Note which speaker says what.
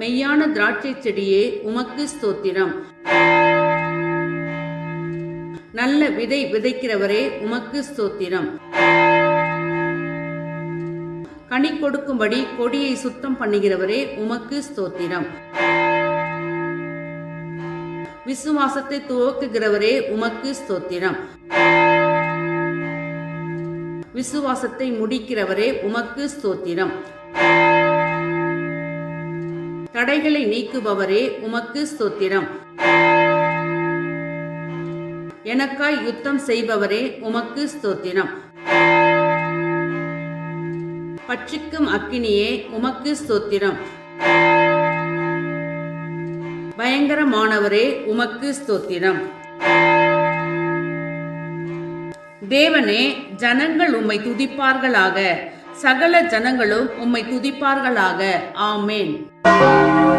Speaker 1: மெய்யான திராட்சை செடியே உமக்கு ஸ்தோத்திரம். நல்ல விதை விதைக்கிறவரே உமக்கு ஸ்தோத்திரம். கனி கொடுக்கும்படி கொடியை சுத்தம் பண்ணுகிறவரே உமக்கு ஸ்தோத்திரம். விசுவாசத்தை துவக்குகிறவரே உமக்கு ஸ்தோத்திரம். விசுவாசத்தை முடிக்கிறவரே உமக்கு ஸ்தோத்திரம். தடைகளை நீக்குபவரே உமக்கு ஸ்தோத்திரம். எனக்காய் யுத்தம் செய்பவரே உமக்கு ஸ்தோத்திரம். பட்சிக்கும் அக்கினியே உமக்கு ஸ்தோத்திரம். பயங்கரமானவரே உமக்கு ஸ்தோத்திரம். தேவனே ஜனங்கள் உம்மை துதிப்பார்களாக. சகல ஜனங்களும் உம்மை துதிப்பார்களாக. ஆமேன்.